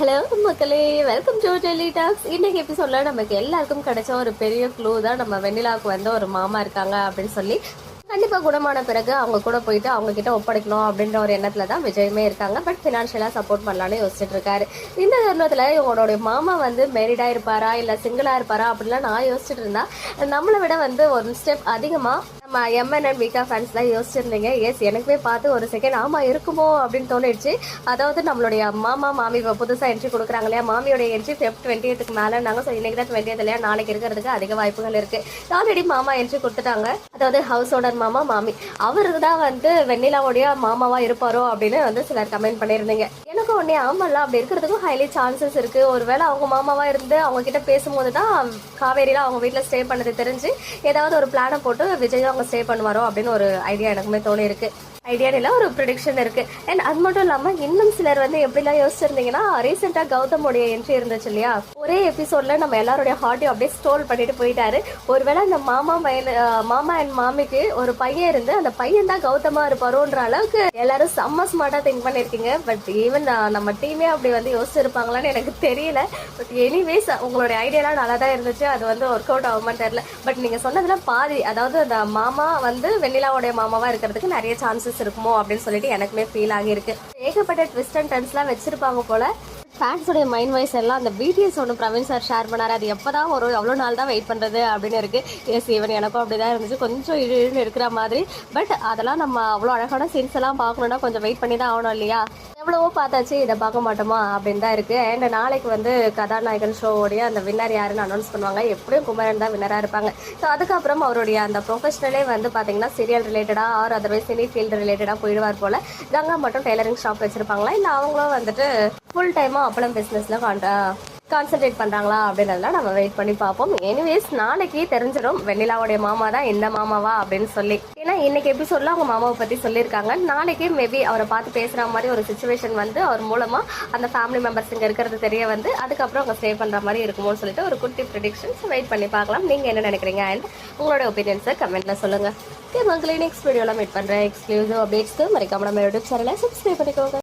Hello மக்களே. Welcome to Delhi tax இன்னைக்கு எபிசோட்ல நமக்கு எல்லாருக்கும் கிடைச்ச ஒரு பெரிய க்ளூ தான் நம்ம வெண்ணிலாவுக்கு வந்து ஒரு மாமா இருக்காங்க அப்படின்னு சொல்லி கண்டிப்பாக குணமான பிறகு அவங்க கூட போயிட்டு அவங்க கிட்ட ஒப்படைக்கணும் அப்படின்ற ஒரு எண்ணத்துல தான் விஜயமே இருக்காங்க. பட் ஃபினான்ஷியலாக சப்போர்ட் பண்ணலான்னு யோசிச்சுட்டு இருக்காரு. இந்த தருணத்தில் இவங்களோட மாமா வந்து மேரிடாக இருப்பாரா இல்லை சிங்கிளாக இருப்பாரா அப்படிலாம் நான் யோசிச்சுட்டு இருந்தா நம்மளை விட வந்து ஒரு ஸ்டெப் அதிகமாக எம்என்என் எம்என் அண்ட் ஃபேன்ஸ் தான் யோசிச்சிருந்தீங்க. எஸ் எனக்குமே பார்த்து ஒரு செகண்ட் ஆமா இருக்குமோ அப்படின்னு தோணிடுச்சு. அதாவது நம்மளுடைய மாமா மாமி இப்போ புதுசாக என்ட்ரி கொடுக்குறாங்க இல்லையா? மாமியோட என்ட்ரி ஃபெப் டுவெண்ட்டியத்துக்கு மேலே. நாங்கள் ஸோ இன்னைக்கு தான் டுவெண்ட்டி இல்லையா? நாளைக்கு இருக்கிறதுக்கு அதிக வாய்ப்புகள் இருக்குது ஆல்ரெடி மாமா என்ட்ரி கொடுத்துட்டாங்க. அதாவது ஹவுஸ் ஓனர் மாமா மாமி. அவருக்கு தான் வந்து வெண்ணிலாவுடைய மாமாவாக இருப்பாரோ அப்படின்னு வந்து சிலர் கமெண்ட் பண்ணியிருந்தீங்க. உடனே ஆமாம்ல அப்படி இருக்கிறதுக்கும் ஹைலி சான்சஸ் இருக்கு. ஒருவேளை அவங்க மாமாவா இருந்து அவங்க கிட்ட பேசும்போது தான் காவேரியில அவங்க வீட்டில் ஸ்டே பண்ணது தெரிஞ்சு ஏதாவது ஒரு பிளானை போட்டு விஜயும் அவங்க ஸ்டே பண்ணுவாரோ அப்படின்னு ஒரு ஐடியா எனக்குமே தோணி இருக்கு ஐடியா இல்லை ஒரு ப்ரொடிக்ஷன் இருக்கு. அண்ட் அது மட்டும் இல்லாம இன்னும் சிலர் வந்து எப்படிலாம் யோசிச்சிருந்தீங்கன்னா ரீசெண்டா கௌதமுடைய என்ட்ரி இருந்துச்சு இல்லையா? ஒரே எபிசோட்ல நம்ம எல்லாருடைய ஹார்ட்டையும் அப்படியே ஸ்டோல் பண்ணிட்டு போயிட்டாரு. ஒருவேளை அந்த மாமா பையன் மாமா அண்ட் மாமிக்கு ஒரு பையன் இருந்து அந்த பையன் தான் கௌதமா இருப்பாரோன்ற அளவுக்கு எல்லாரும் செம்ம ஸ்மார்ட்டா திங்க் பண்ணிருக்கீங்க பட் ஈவன் நம்ம டீமே அப்படி வந்து யோசிச்சிருப்பாங்களான்னு எனக்கு தெரியல. பட் எனிவேஸ் உங்களுடைய ஐடியாலாம் நல்லா தான் இருந்துச்சு. அது வந்து ஒர்க் அவுட் ஆகுமான்னு தெரியல. பட் நீங்கள் சொன்னதுல பாதி அதாவது அந்த மாமா வந்து வெண்ணிலாவுடைய மாமாவாக இருக்கிறதுக்கு நிறைய சான்சஸ் இருக்குமோ அப்படின்னு சொல்லிட்டு எனக்குமே ஃபீல் ஆகியிருக்கு. ஏகப்பட்ட ட்விஸ்ட் அண்ட் டர்ன்ஸ்லாம் வச்சிருப்பாங்க போல. ஃபேன்ஸோடைய மைண்ட் வைஸ் எல்லாம் அந்த பிடிஎஸ் ஒன்று பிரவீன் சார் ஷேர் பண்ணார். அது எப்போ தான் ஒரு எவ்வளோ நாள் தான் வெயிட் பண்ணுறது அப்படின்னு இருக்கு. எஸ் ஈவன் எனக்கும் அப்படி தான் இருந்துச்சு. கொஞ்சம் இழுன்னு இருக்கிற மாதிரி. பட் அதெல்லாம் நம்ம அவ்வளோ அழகான சீன்ஸ் எல்லாம் பார்க்கணுன்னா கொஞ்சம் வெயிட் பண்ணி தான் ஆகணும் இல்லையா? எவ்வளவோ பார்த்தாச்சு இதை பார்க்க மாட்டோமா அப்படின்னு தான் இருக்குது அண்ட் நாளைக்கு வந்து கதாநாயகன் ஷோவோடைய அந்த வின்னர் யாருன்னு அனௌன்ஸ் பண்ணுவாங்க. எப்படியும் குமரன் தான் வின்னராக இருப்பாங்க. ஸோ அதுக்கப்புறம் அவருடைய அந்த ப்ரொஃபஷனலே வந்து பார்த்தீங்கன்னா சீரியல் ரிலேட்டடாக ஆர் அதர்வைஸ் சினி ஃபீல்டு ரிலேட்டடாக போயிடுவார் போல். கங்கா மட்டும் டெய்லரிங் ஷாப் வச்சுருப்பாங்களா? இல்லை அவங்களும் வந்துட்டு ஃபுல் டைமாக அப்பளம் பிஸ்னஸில் காண்ட கான்சென்ட்ரேட் பண்ணுறாங்களா அப்படின்றதெல்லாம் நம்ம வெயிட் பண்ணி பார்ப்போம். எனிவேஸ் நாளைக்கு தெரிஞ்சிடும். வெண்ணிலாவுடைய மாமா தான் இந்த மாமாவா அப்படின்னு சொல்லி. ஏன்னா இன்னைக்கு எபிசோட்ல அவங்க மாமாவை பற்றி சொல்லியிருக்காங்க. நாளைக்கு மேபி அவரை பார்த்து பேசுகிற மாதிரி ஒரு சுச்சுவேஷன் வந்து அவர் மூலமாக அந்த ஃபேமிலி மெம்பர்ஸ் இங்கே இருக்கிறது தெரிய வந்து அதுக்கப்புறம் அவங்க ஸ்டே பண்ணுற மாதிரி இருக்குமோன்னு சொல்லிட்டு ஒரு குட்டி ப்ரிடிக்ஷன்ஸ் வெயிட் பண்ணி பார்க்கலாம். நீங்கள் என்ன நினைக்கிறீங்க? அண்ட் உங்களோட ஒப்பீனியன்ஸை கமெண்ட்டில் சொல்லுங்கள் ஓகே மங்களே நெக்ஸ்ட் வீடியோவில் மீட் பண்ணுறேன் எக்ஸ்க்ளூசிவ் அப்டேட்ஸ்க்கு மறக்காம நம்ம யூடியூப் சேனலை சப்ஸ்கிரைப் பண்ணிக்கோங்க.